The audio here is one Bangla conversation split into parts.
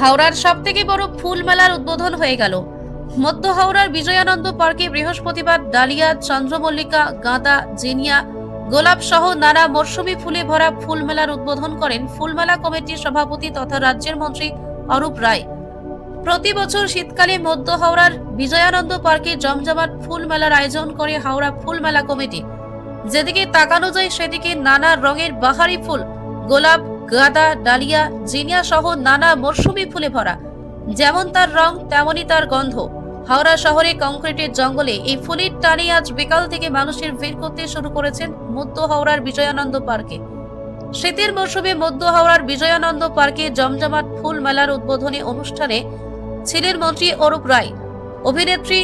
হাওড়ার সব থেকে বড় ফুল মেলার উদ্বোধন হয়ে গেল। মধ্য হাওড়ার বিজয়ানন্দ পার্কে বৃহস্পতিবার ডালিয়া, চন্দ্রমল্লিকা, গাঁদা, জিনিয়া, গোলাপ সহ নানা মরশুমি ফুলে ভরা ফুল মেলার উদ্বোধন করেন ফুলমেলা কমিটির সভাপতি তথা রাজ্যের মন্ত্রী অরূপ রায়। প্রতি বছর শীতকালে মধ্য হাওড়ার বিজয়ানন্দ পার্কে জমজমাট ফুল মেলার আয়োজন করে হাওড়া ফুল মেলা কমিটি। যেদিকে তাকানো যায়, সেদিকে নানা রঙের বাহারি ফুল, গোলাপ গাঁদা, ডালিয়া, জিনিয়া সহ নানা মরশুমি ফুলে ভরা। যেমন তার রং, তেমনই তার গন্ধ। হাওড়া শহরে কংক্রিটের জঙ্গলে এই ফুলের টানে আজ বিকাল থেকে মানুষের ভিড় করতে শুরু করেছেন মধ্য হাওড়ার বিজয়ানন্দ পার্কে। শীতের মরশুমে মধ্য হাওড়ার বিজয়ানন্দ পার্কে জমজমাট ফুল মেলার উদ্বোধনী অনুষ্ঠানে ছিলেন মন্ত্রী অরূপ রায়, অভিনেত্রী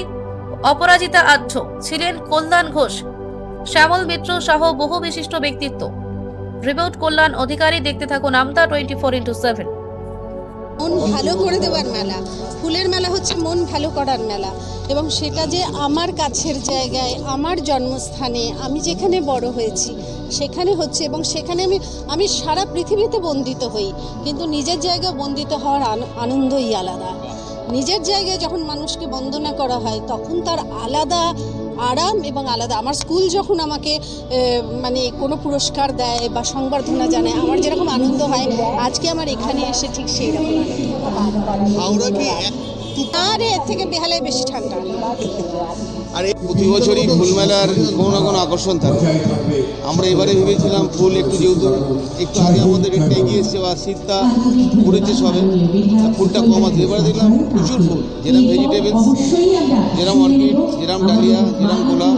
অপরাজিতা আধ্য ছিলেন কল্যাণ ঘোষ, শ্যামল মিত্র সহ বহু বিশিষ্ট ব্যক্তিত্ব। রিপোর্ট কল্যাণ অধিকারী, দেখতে থাকুন Amta twenty four into seven মন ভালো করে দেওয়ার মেলা। ফুলের মেলা হচ্ছে মন ভালো করার মেলা। এবং সেটা যে আমার কাছের জায়গায়, আমার জন্মস্থানে, আমি যেখানে বড় হয়েছি, সেখানে হচ্ছে এবং সেখানে আমি আমি সারা পৃথিবীতে বন্দিত হই। কিন্তু নিজের জায়গায় বন্দিত হওয়ার আনন্দই আলাদা। নিজের জায়গায় যখন মানুষকে বন্দনা করা হয়, তখন তার আলাদা আরাম এবং আলাদা। আমার স্কুল যখন আমাকে মানে কোনো পুরস্কার দেয় বা সংবর্ধনা জানায় আমার যেরকম আনন্দ হয় আজকে আমার এখানে এসে ঠিক সেই রকম আর এর থেকে বেহালায় বেশি ঠান্ডা। আরে প্রতি বছরই ফুলমেলার কোনো না কোনো আকর্ষণ থাকে। আমরা এবারে ভেবেছিলাম ফুল একটু যেহেতু একটু আগে আমাদের রেটটা এগিয়ে এসছে, বা শীতটা পড়েছে সবে ফুলটা কম আছে। এবারে দেখলাম প্রচুর ফুল যেরকম ভেজিটেবলস যেরকম অর্কিড যেরকম ডালিয়া যেরকম গোলাপ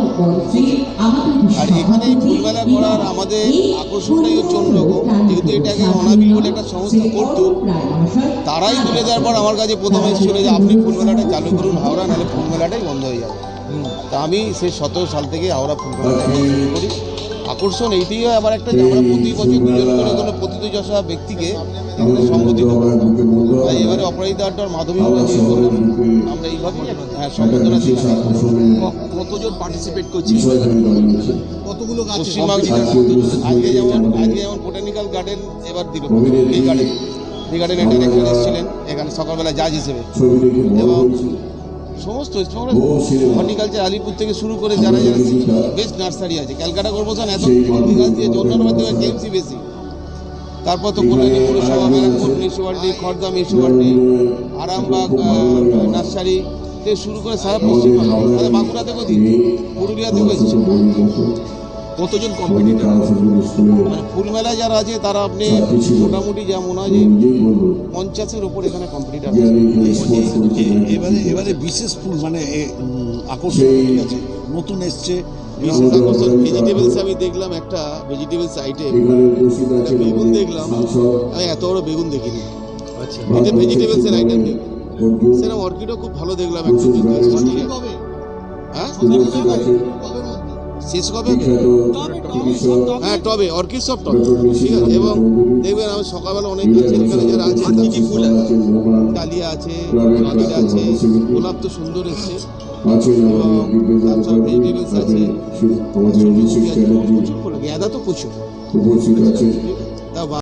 আর এখানে এই ফুলমেলা করার আমাদের আকর্ষণটাই হচ্ছে অন্যরকম। যেহেতু এটাকে অনাবিল বলে একটা সংস্থা করতো, তারাই তুলে দেওয়ার পর আমার কাছে প্রথমে এসেছিল যে আপনি ফুলমেলাটা চালু করুন, হাওড়া, নাহলে ফুল মেলাটাই বন্ধ হয়ে যাবে। তা আমি সেই সতেরো সাল থেকে হাওড়া ফুলমেলাটা শুরু করি। আকর্ষণ এইটাই হয় আবার একটা যে আমরা প্রতি বছর দুজন করে কোনো প্রতিযোগিতা ব্যক্তিকে সম্বোধিত তাই এবারে অপরাজিতা আড্ডার মাধ্যমে আমরা আমরা এইভাবেই হ্যাঁ সম্বোধনা দিচ্ছি কতজন পার্টিসিপেট করছি? কতগুলো গাছ? পশ্চিমবঙ্গ আজকে যেমন আজকে যেমন বোটানিক্যাল গার্ডেন এবার দিল। এই গার্ডেন এই গার্ডেন এটা এখানে এসেছিলেন। এখানে সকালবেলা জাজ হিসেবে। এবং সমস্ত হর্টিকালচার আলিপুর থেকে শুরু করে যারা যারা বেস্ট নার্সারি আছে ক্যালকাটা কর্পোরেশন এত দিয়েছে অন্যান্য মাধ্যমে কেএমসি বেশি। তারপর তো কল্যাণী পৌরসভা Barrackpore municipality Khardah municipality Arambagh nursery. থেকে শুরু করে সারা পশ্চিমবঙ্গ। বাঁকুড়াতে বাঁকুড়া থেকেও দিন পুরুলিয়া থেকেও এসেছে। কতজন কম্পিটিটর মানে ফুলমেলা যারা আছে তারা আপনি মোটামুটি যা মনে হয় যে পঞ্চাশের ওপর এখানে কম্পিটিটার এবারে এবারে বিশেষ ফুল মানে আকর্ষণ আছে। নতুন এসছে ভেজিটেবলস আমি দেখলাম একটা ভেজিটেবলস আইটেম বেগুন দেখলাম। আমি এত বড় বেগুন দেখিনি। আচ্ছা। এটা ভেজিটেবলসের আইটেম সেরকম অর্কিডও খুব ভালো দেখলাম। একটু। হ্যাঁ? শেষ কবে? হ্যাঁ টবে অর্কিড সব টবে ঠিক আছে এবং দেখবেন আমি সকালবেলা অনেক গাছের এখানে যারা আছে কি ফুল আছে? ডালিয়া আছে অর্কিড আছে গোলাপ তো সুন্দর এসছে। আছে তারপর ভেজিটেবলস আছে। আমাদের অভিষেক চ্যাটার্জি প্রচুর ফুল গেঁদা তো প্রচুর। তা